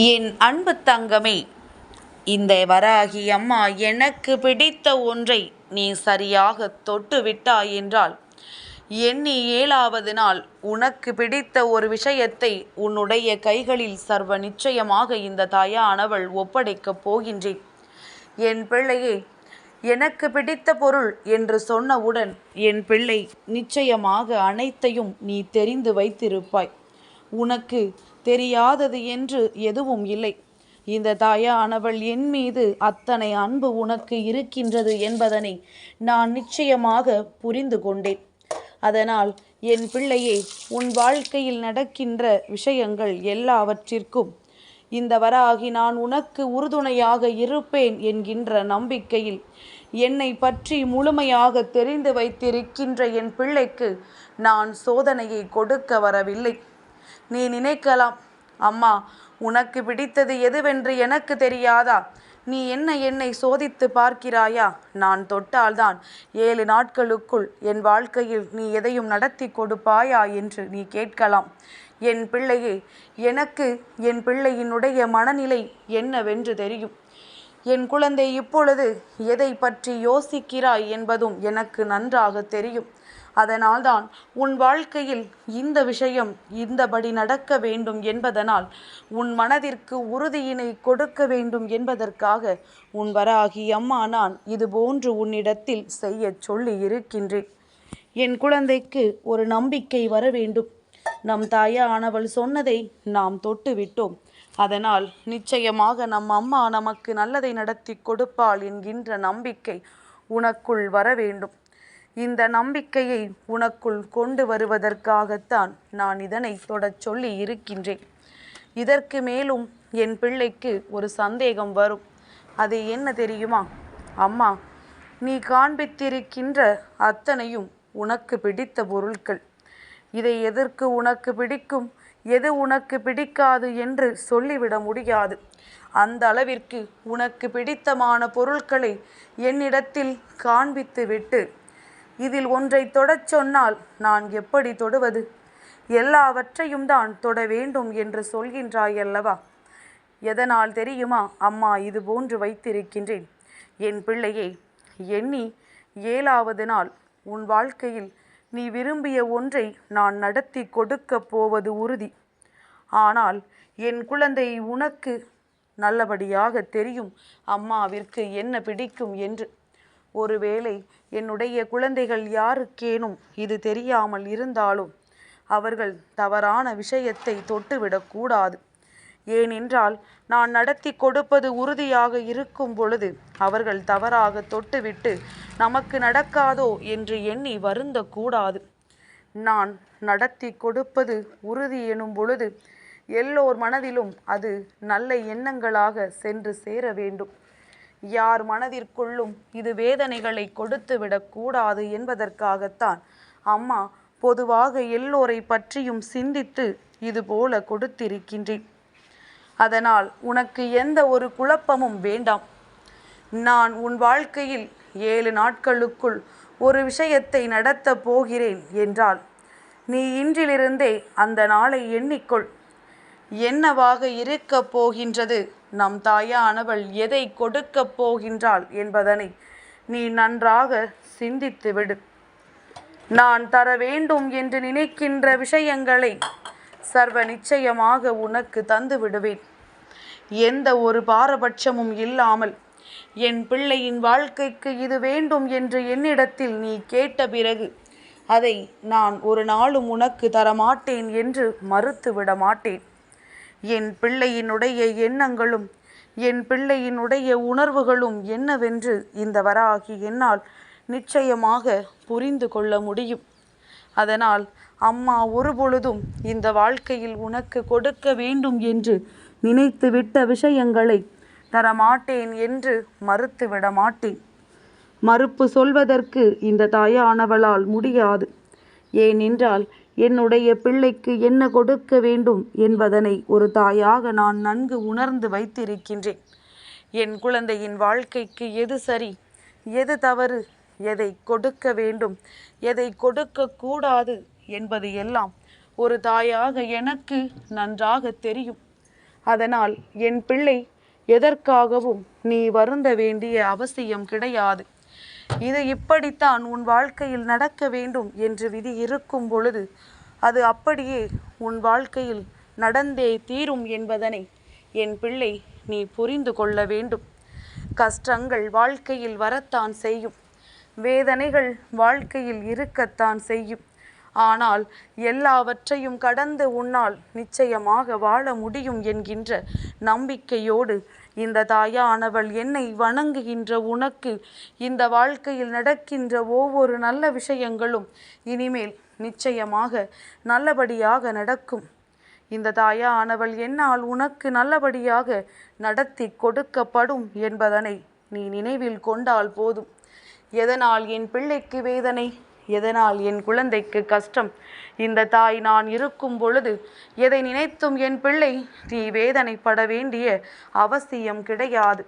என் அன்பு தங்கமே இந்த வராகி அம்மா எனக்கு பிடித்த ஒன்றை நீ சரியாக தொட்டு விட்டாய் என்றால் எண்ணி ஏழாவது நாள் உனக்கு பிடித்த ஒரு விஷயத்தை உன்னுடைய கைகளில் சர்வ நிச்சயமாக இந்த தாயானவள் ஒப்படைக்கப் போகின்றேன். என் பிள்ளையே எனக்கு பிடித்த பொருள் என்று சொன்னவுடன் என் பிள்ளை நிச்சயமாக அனைத்தையும் நீ தெரிந்து வைத்திருப்பாய். உனக்கு தெரியாதது என்று எதுவும் இல்லை. இந்த தாயானவள் என் மீது அத்தனை அன்பு உனக்கு இருக்கின்றது என்பதனை நான் நிச்சயமாக புரிந்து கொண்டேன். அதனால் என் பிள்ளையே உன் வாழ்க்கையில் நடக்கின்ற விஷயங்கள் எல்லாவற்றிற்கும் இந்த வராகி நான் உனக்கு உறுதுணையாக இருப்பேன் என்கின்ற நம்பிக்கையில் என்னை பற்றி முழுமையாக தெரிந்து வைத்திருக்கின்ற என் பிள்ளைக்கு நான் சோதனையை கொடுக்க வரவில்லை. நீ நினைக்கலாம். அம்மா உனக்கு பிடித்தது எதுவென்று எனக்கு தெரியாதா? நீ என்ன என்னை சோதித்து பார்க்கிறாயா? நான் தொட்டால்தான் ஏழு நாட்களுக்குள் என் வாழ்க்கையில் நீ எதையும் நடத்தி கொடுப்பாயா என்று நீ கேட்கலாம். என் பிள்ளையே எனக்கு என் பிள்ளையினுடைய மனநிலை என்னவென்று தெரியும். என் குழந்தை இப்பொழுது எதை பற்றி யோசிக்கிறாய் என்பதும் எனக்கு நன்றாக தெரியும். அதனால்தான் உன் வாழ்க்கையில் இந்த விஷயம் இந்தபடி நடக்க வேண்டும் என்பதனால் உன் மனதிற்கு உறுதியினை கொடுக்க வேண்டும் என்பதற்காக உன் வராகி அம்மா நான் இது போன்று உன்னிடத்தில் செய்ய சொல்லி இருக்கின்றேன். என் குழந்தைக்கு ஒரு நம்பிக்கை வர வேண்டும். நம் தாயானவள் சொன்னதை நாம் தொட்டுவிட்டோம். அதனால் நிச்சயமாக நம் அம்மா நமக்கு நல்லதை நடத்தி கொடுப்பாள் என்கின்ற நம்பிக்கை உனக்குள் வர வேண்டும். இந்த நம்பிக்கையை உனக்குள் கொண்டு வருவதற்காகத்தான் நான் இதனை தொடச் சொல்லி இருக்கின்றேன். இதற்கு மேலும் என் பிள்ளைக்கு ஒரு சந்தேகம் வரும். அது என்ன தெரியுமா? அம்மா நீ காண்பித்திருக்கின்ற அத்தனையும் உனக்கு பிடித்த பொருட்கள் இதை எதற்கு உனக்கு பிடிக்கும்? எது உனக்கு பிடிக்காது என்று சொல்லிவிட முடியாது. அந்த அளவிற்கு உனக்கு பிடித்தமான பொருட்களை என்னிடத்தில் காண்பித்துவிட்டு இதில் ஒன்றை தொடச் சொன்னால் நான் எப்படி தொடுவது? எல்லாவற்றையும் தான் தொட வேண்டும் என்று சொல்கின்றாய் அல்லவா எதனால் தெரியுமா? அம்மா இது போன்று வைத்திருக்கின்றேன். என் பிள்ளையே எண்ணி ஏழாவது நாள் உன் வாழ்க்கையில் நீ விரும்பிய ஒன்றை நான் நடத்தி கொடுக்கப் போவது உறுதி. ஆனால் என் குழந்தை உனக்கு நல்லபடியாக தெரியும். அம்மாவிற்கு என்ன பிடிக்கும் என்று. ஒருவேளை என்னுடைய குழந்தைகள் யாருக்கேனும் இது தெரியாமல் இருந்தாலும் அவர்கள் தவறான விஷயத்தை தொட்டுவிடக்கூடாது ஏனென்றால் நான் நடத்தி கொடுப்பது உறுதியாக இருக்கும் பொழுது அவர்கள் தவறாக தொட்டுவிட்டு நமக்கு நடக்காதோ என்று எண்ணி வருந்தக்கூடாது நான் நடத்தி கொடுப்பது உறுதி எனும் பொழுது எல்லோர் மனதிலும் அது நல்ல எண்ணங்களாக சென்று சேர வேண்டும். யார் மனதிற்குள்ளும் இது வேதனைகளை கொடுத்து விடக்கூடாது என்பதற்காகத்தான். அம்மா பொதுவாக எல்லோரை பற்றியும் சிந்தித்து இதுபோல கொடுத்திருக்கின்றேன். அதனால் உனக்கு எந்த ஒரு குழப்பமும் வேண்டாம். நான் உன் வாழ்க்கையில் ஏழு நாட்களுக்குள் ஒரு விஷயத்தை நடத்தப் போகிறேன் என்றால் நீ இன்றிலிருந்தே அந்த நாளை எண்ணிக்கொள். என்னவாக இருக்கப் போகின்றது? நம் தாயானவள் எதை கொடுக்கப் போகின்றாள் என்பதனை நீ நன்றாக சிந்தித்து விடு. நான் தர வேண்டும் என்று நினைக்கின்ற விஷயங்களை சர்வ நிச்சயமாக உனக்கு தந்து விடுவேன். எந்த ஒரு பாரபட்சமும் இல்லாமல் என் பிள்ளையின் வாழ்க்கைக்கு இது வேண்டும் என்று என்னிடத்தில் நீ கேட்ட பிறகு அதை நான் ஒரு நாளும் உனக்கு தரமாட்டேன் என்று மறுத்து விட மாட்டேன் என் பிள்ளையினுடைய எண்ணங்களும் என் பிள்ளையினுடைய உணர்வுகளும் என்னவென்று இந்த வராகி என்னால் நிச்சயமாக புரிந்து கொள்ள முடியும். அதனால் அம்மா ஒருபொழுதும் இந்த வாழ்க்கையில் உனக்கு கொடுக்க வேண்டும் என்று நினைத்துவிட்ட விஷயங்களை தரமாட்டேன் என்று மறுத்துவிட மாட்டேன். மறுப்பு சொல்வதற்கு இந்த தாயானவளால் முடியாது. ஏனென்றால் என்னுடைய பிள்ளைக்கு என்ன கொடுக்க வேண்டும் என்பதனை ஒரு தாயாக நான் நன்கு உணர்ந்து வைத்திருக்கின்றேன். என் குழந்தையின் வாழ்க்கைக்கு எது சரி? எது தவறு? எதை கொடுக்க வேண்டும்? எதை கொடுக்கக்கூடாது என்பது எல்லாம் ஒரு தாயாக எனக்கு நன்றாக தெரியும். அதனால் என் பிள்ளை எதற்காகவும் நீ வருந்த வேண்டிய அவசியம் கிடையாது. இது இப்படித்தான் உன் வாழ்க்கையில் நடக்க வேண்டும் என்று விதி இருக்கும் பொழுது அது அப்படியே உன் வாழ்க்கையில் நடந்தே தீரும் என்பதனை என் பிள்ளை நீ புரிந்து கொள்ள வேண்டும். கஷ்டங்கள் வாழ்க்கையில் வரத்தான் செய்யும். வேதனைகள் வாழ்க்கையில் இருக்கத்தான் செய்யும். ஆனால் எல்லாவற்றையும் கடந்து உன்னால் நிச்சயமாக வாழ முடியும் என்கின்ற நம்பிக்கையோடு இந்த தாயானவள் என்னை வணங்குகின்ற உனக்கு இந்த வாழ்க்கையில் நடக்கின்ற ஒவ்வொரு நல்ல விஷயங்களும் இனிமேல் நிச்சயமாக நல்லபடியாக நடக்கும். இந்த தாயானவள் என்னால் உனக்கு நல்லபடியாக நடத்தி கொடுக்கப்படும் என்பதனை நீ நினைவில் கொண்டால் போதும். எதனால் என் பிள்ளைக்கு வேதனை? எதனால் என் குழந்தைக்கு கஷ்டம்? இந்த தாய் நான் இருக்கும் பொழுது எதை நினைத்தும் என் பிள்ளை நீ வேதனைப்பட வேண்டிய அவசியம் கிடையாது.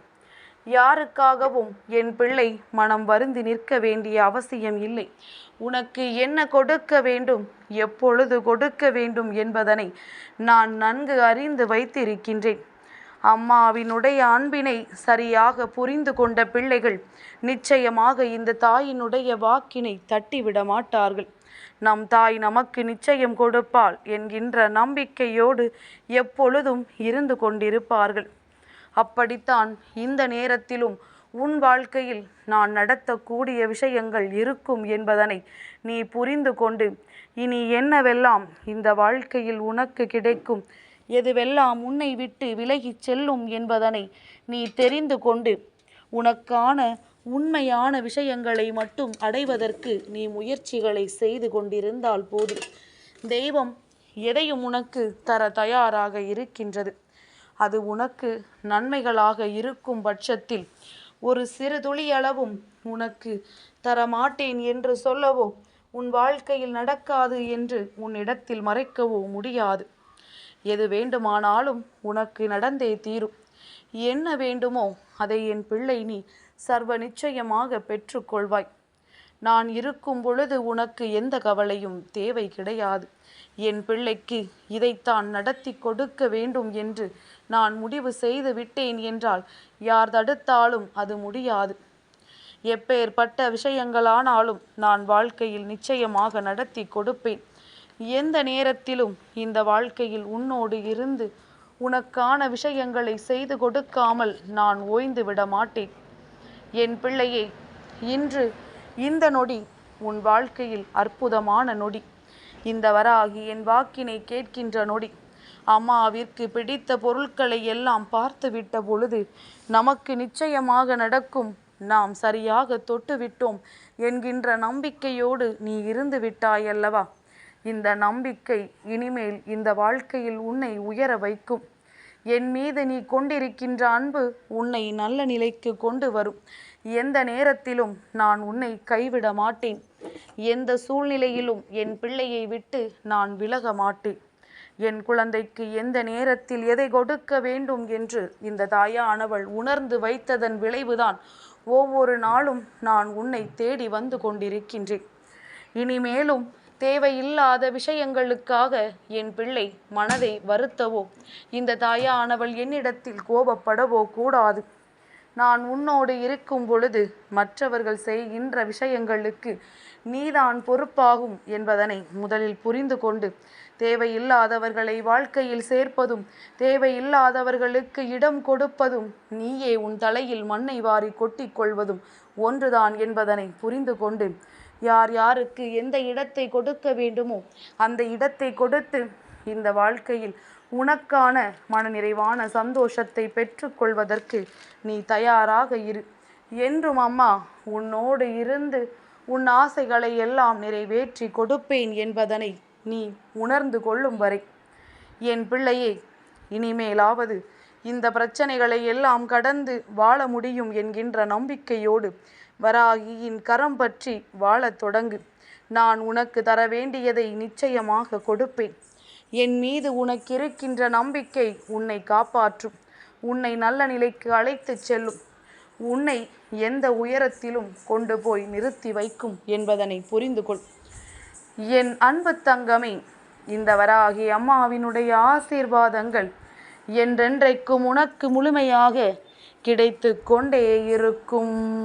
யாருக்காகவும் என் பிள்ளை மனம் வருந்தி நிற்க வேண்டிய அவசியம் இல்லை. உனக்கு என்ன கொடுக்க வேண்டும்? எப்பொழுது கொடுக்க வேண்டும் என்பதனை நான் நன்கு அறிந்து வைத்திருக்கின்றேன். அம்மாவினுடைய அன்பினை சரியாக புரிந்து கொண்ட பிள்ளைகள் நிச்சயமாக இந்த தாயினுடைய வாக்கினை தட்டிவிட மாட்டார்கள். நம் தாய் நமக்கு நிச்சயம் கொடுப்பாள் என்கின்ற நம்பிக்கையோடு எப்பொழுதும் இருந்து கொண்டிருப்பார்கள். அப்படித்தான் இந்த நேரத்திலும் உன் வாழ்க்கையில் நான் நடத்தக்கூடிய விஷயங்கள் இருக்கும் என்பதனை நீ புரிந்து கொண்டு இனி என்னவெல்லாம் இந்த வாழ்க்கையில் உனக்கு கிடைக்கும் எதுவெல்லாம் உன்னை விட்டு விலகிச் செல்லும் என்பதனை நீ தெரிந்து கொண்டு உனக்கான உண்மையான விஷயங்களை மட்டும் அடைவதற்கு நீ முயற்சிகளை செய்து கொண்டிருந்தால் போதும். தெய்வம் எதையும் உனக்கு தர தயாராக இருக்கின்றது. அது உனக்கு நன்மைகளாக இருக்கும் பட்சத்தில் ஒரு சிறு துளியளவும் உனக்கு தரமாட்டேன் என்று சொல்லவோ உன் வாழ்க்கையில் நடக்காது என்று உன்னிடத்தில் மறைக்கவோ முடியாது. எது வேண்டுமானாலும் உனக்கு நடந்தே தீரும். என்ன வேண்டுமோ அதை என் பிள்ளை நீ சர்வ நிச்சயமாக பெற்றுக்கொள்வாய். நான் இருக்கும் பொழுது உனக்கு எந்த கவலையும் தேவை கிடையாது. என் பிள்ளைக்கு இதைத்தான் நடத்தி கொடுக்க வேண்டும் என்று நான் முடிவு செய்து விட்டேன் என்றால் யார் தடுத்தாலும் அது முடியாது. எப்பேற்பட்ட விஷயங்களானாலும் நான் வாழ்க்கையில் நிச்சயமாக நடத்தி கொடுப்பேன். எந்த நேரத்திலும் இந்த வாழ்க்கையில் உன்னோடு இருந்து உனக்கான விஷயங்களை செய்து கொடுக்காமல் நான் ஓய்ந்து விட மாட்டேன். என் பிள்ளையே இன்று இந்த நொடி உன் வாழ்க்கையில் அற்புதமான நொடி. இந்த வராகி என் வாக்கினை கேட்கின்ற நொடி. அம்மாவிற்கு பிடித்த பொருட்களை எல்லாம் பார்த்துவிட்ட பொழுது நமக்கு நிச்சயமாக நடக்கும் நாம் சரியாக தொட்டுவிட்டோம் என்கின்ற நம்பிக்கையோடு நீ இருந்து விட்டாயல்லவா? இந்த நம்பிக்கை இனிமேல் இந்த வாழ்க்கையில் உன்னை உயர வைக்கும். என் மீது நீ கொண்டிருக்கின்ற அன்பு உன்னை நல்ல நிலைக்கு கொண்டு வரும். எந்த நேரத்திலும் நான் உன்னை கைவிட மாட்டேன். எந்த சூழ்நிலையிலும் என் பிள்ளையை விட்டு நான் விலக மாட்டேன். என் குழந்தைக்கு எந்த நேரத்தில் எதை கொடுக்க வேண்டும் என்று இந்த தாயானவள் உணர்ந்து வைத்ததன் விளைவுதான் ஒவ்வொரு நாளும் நான் உன்னை தேடி வந்து கொண்டிருக்கின்றேன். இனிமேலும் தேவையில்லாத விஷயங்களுக்காக என் பிள்ளை மனதை வருத்தவோ இந்த தாயானவள் என்னிடத்தில் கோபப்படவோ கூடாது. நான் உன்னோடு இருக்கும் பொழுது மற்றவர்கள் செய்கின்ற விஷயங்களுக்கு நீதான் பொறுப்பாகும் என்பதனை முதலில் புரிந்து கொண்டு தேவையில்லாதவர்களை வாழ்க்கையில் சேர்ப்பதும் தேவையில்லாதவர்களுக்கு இடம் கொடுப்பதும் நீயே உன் தலையில் மண்ணை வாரி கொட்டிக்கொள்வதும் ஒன்றுதான் என்பதனை புரிந்து கொண்டு யார் யாருக்கு எந்த இடத்தை கொடுக்க வேண்டுமோ அந்த இடத்தை கொடுத்து இந்த வாழ்க்கையில் உனக்கான மனநிறைவான சந்தோஷத்தை பெற்றுக்கொள்வதற்கு நீ தயாராக இரு. என்றும் அம்மா உன்னோடு இருந்து உன் ஆசைகளை எல்லாம் நிறைவேற்றி கொடுப்பேன் என்பதனை நீ உணர்ந்து கொள்ளும் வரை. என் பிள்ளையே இனிமேலாவது இந்த பிரச்சனைகளை எல்லாம் கடந்து வாழ முடியும் என்கின்ற நம்பிக்கையோடு வராகியின் கரம் பற்றி வாழத் தொடங்கு. நான் உனக்கு தர வேண்டியதை நிச்சயமாக கொடுப்பேன். என் மீது உனக்கிருக்கின்ற நம்பிக்கை உன்னை காப்பாற்றும். உன்னை நல்ல நிலைக்கு அழைத்துச் செல்லும். உன்னை எந்த உயரத்திலும் கொண்டு போய் நிறுத்தி வைக்கும் என்பதனை புரிந்து கொள் என் அன்பு தங்கமே இந்த வராகி அம்மாவினுடைய ஆசீர்வாதங்கள் என்றென்றைக்கும் உனக்கு முழுமையாக கிடைத்து கொண்டே இருக்கும்.